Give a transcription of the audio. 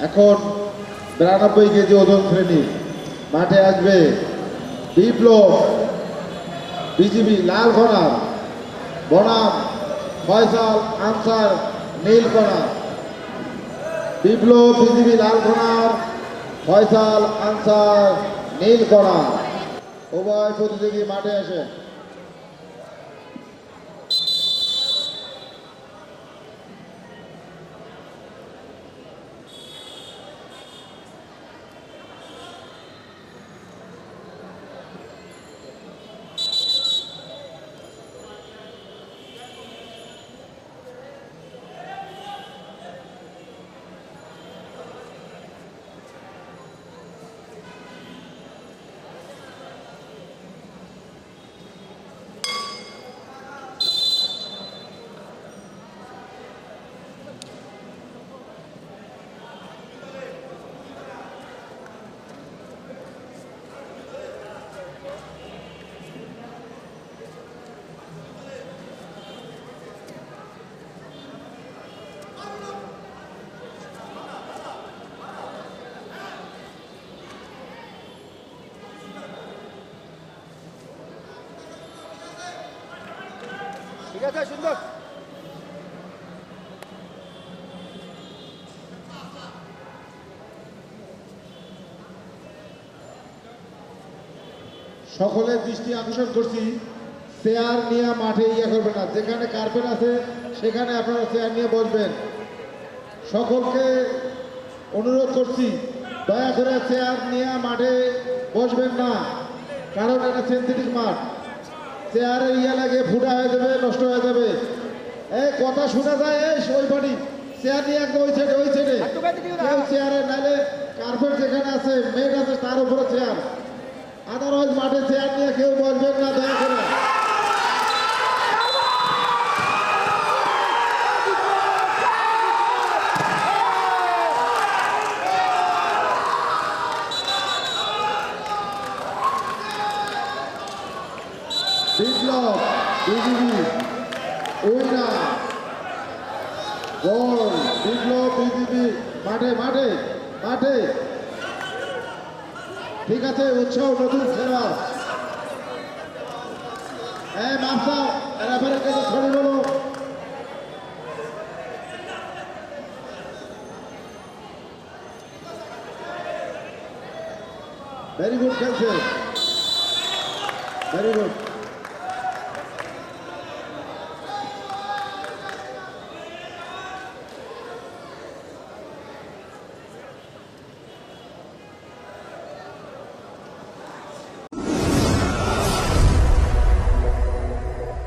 এখন বিরানব্বই কেজি ওজন শ্রেণি। মাঠে আসবে বিপ্লব, বিজিবি, লাল ঘোড়া বনাম, ফয়সাল, আনসার, নীল নীলকণা বিপ্লব, বিজিবি, লাল ঘোড়ার ফয়সাল, আনসার, নীল নীলকণা উভয় প্রতিযোগী মাঠে আসে সকলের দৃষ্টি আকর্ষণ করছি। চেয়ার নিয়ে মাঠে ইয়ে করবে না। যেখানে কার্পেট আছে, সেখানে আপনারা চেয়ার নিয়ে বসবেন। সকলকে অনুরোধ করছি, দয়া করে চেয়ার নিয়ে মাঠে বসবেন না, কারণ এটা সিনথেটিক মাঠ। চেয়ারে ইয়ে লাগে ফুটা হয়ে যাবে নষ্ট হয়ে যাবে। এই কথা শোনা যায় এই ওই বাড়ি। চেয়ার নিয়ে একদম ওই ছেড়ে ওই। কেউ চেয়ারে নাইলে কার্পেট যেখানে আছে মেট আছে তার উপরে চেয়ার। আদারওয়াইজ মাঠে চেয়ার নিয়ে কেউ বসবেন না দেখা করে বিপ্লব বিজিবি মাঠে মাঠে ঠিক আছে উৎসব নতুন সেবা হ্যাঁ কাছে ভেরি গুড খেলছে। Very good